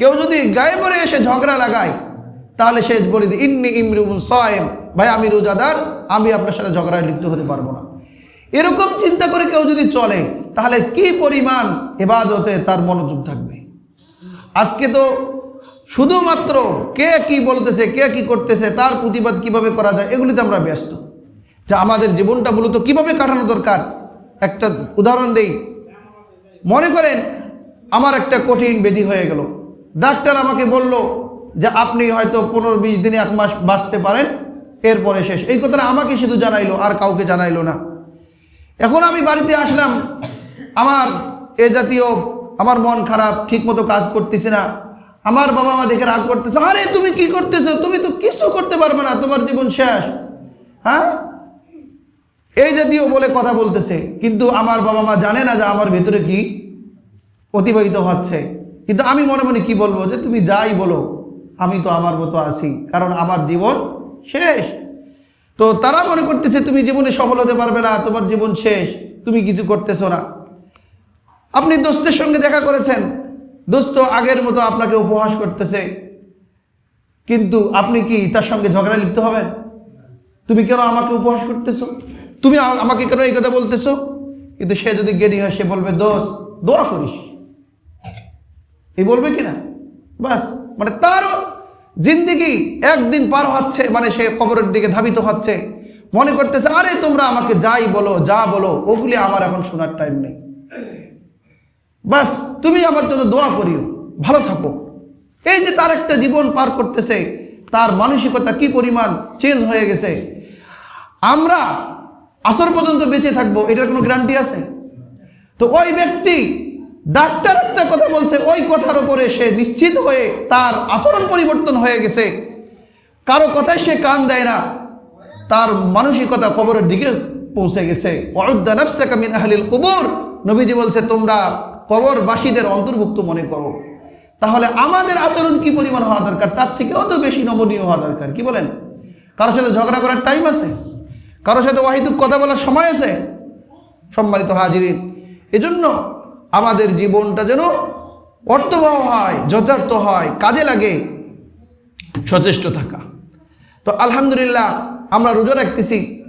কেউ যদি গায়ে পরে এসে ঝগড়া লাগায়, তাহলে সে বলে দিই ইন্নি ইমরুন সয়েম। ভাই, আমি রোজাদার, আমি আপনার সাথে ঝগড়ায় লিপ্ত হতে পারব না। এরকম চিন্তা করে কেউ যদি চলে, তাহলে কি পরিমাণ এবাদতে তার মনোযোগ থাকবে? আজকে তো শুধুমাত্র কে কি বলতেছে, কে কি করতেছে, তার প্রতিবাদ কীভাবে করা যায়, এগুলিতে আমরা ব্যস্ত। যা আমাদের জীবনটা মূলত কীভাবে কাটানো দরকার? একটা উদাহরণ দেই। মনে করেন, আমার একটা কঠিন ব্যাধি হয়ে গেল। ডাক্তার আমাকে বলল যে আপনি হয়তো পনেরো বিশ দিনে এক মাস বাঁচতে পারেন, এরপরে শেষ। এই কথাটা আমাকে শুধু জানাইলো, আর কাউকে জানাইলো না। এখন আমি বাড়িতে আসলাম, আমার এ জাতীয়, আমার মন খারাপ, ঠিকমতো কাজ করতেছে না। আমার বাবা মা দেখে রাগ করতেছে, আরে, তুমি কি করতেছো? তুমি তো কিছু করতে পারবে না, তোমার জীবন শেষ। হ্যাঁ? এই জাতীয় বলে কথা বলতেছে, কিন্তু আমার বাবা মা জানে না যে আমার ভেতরে কি অতিবাহিত হচ্ছে। কিন্তু আমি মনে মনে কি বলব যে তুমি যাই বলো, আমি তো আমার মতো আছি, কারণ আমার জীবন শেষ। তো তারা মনে করতেছে, তুমি জীবনে সফল হতে পারবে না, তোমার জীবন শেষ, তুমি কিছু করতেছো না। আপনি দোস্তের সঙ্গে দেখা করেছেন, দোস্ত আগের মতো আপনাকে উপহাস করতেছে, কিন্তু আপনি কি তার সঙ্গে ঝগড়া লিপ্ত হবেন? তুমি কেন আমাকে উপহাস করতেছো? তুমি আমাকে কেন এই কথা বলতেছো? কিন্তু সে যদি জ্ঞানী হয়, সে বলবে দোষ দোয়া করিস। এই বলবে কি না বাস মানে তারও জিন্দিগি একদিন পার হচ্ছে মানে সে কবরের দিকে ধাবিত হচ্ছে। মনে করতেছে, আরে, তোমরা আমাকে যাই বলো, যা বলো, ওগুলি আমার এখন শোনার টাইম নেই। বাস, তুমি আমার জন্য দোয়া করিও, ভালো থাকো। এই যে তার একটা জীবন পার করতেছে, তার মানসিকতা কি পরিমাণ চেঞ্জ হয়ে গেছে। আমরা আসর পর্যন্ত বেঁচে থাকব, এটার কোনো গ্যারান্টি আছে? তো ওই ব্যক্তি ডাক্তার একটা কথা বলছে, ওই কথার উপরে সে নিশ্চিত হয়ে তার আচরণ পরিবর্তন হয়ে গেছে। কারও কথায় সে কান দেয় না, তার মানসিকতা কবরের দিকে পৌঁছে গেছে। কুবুর, নবীজি বলছে, তোমরা কবরবাসীদের অন্তর্ভুক্ত মনে করো। তাহলে আমাদের আচরণ কি পরিমাণ হওয়া দরকার? তার থেকেও তো বেশি নমনীয় হওয়া দরকার, কি বলেন? কারোর সাথে ঝগড়া করার টাইম আছে? কারোর সাথে ওয়াহিদুক কথা বলার সময় আছে? সম্মানিত হাজিরিন, এজন্য আমাদের জীবনটা যেন অর্থবহ হয়, যথার্থ হয়, কাজে লাগে, সচেষ্ট থাকা। তো আলহামদুলিল্লাহ, আমরা রোজা রাখতেছি।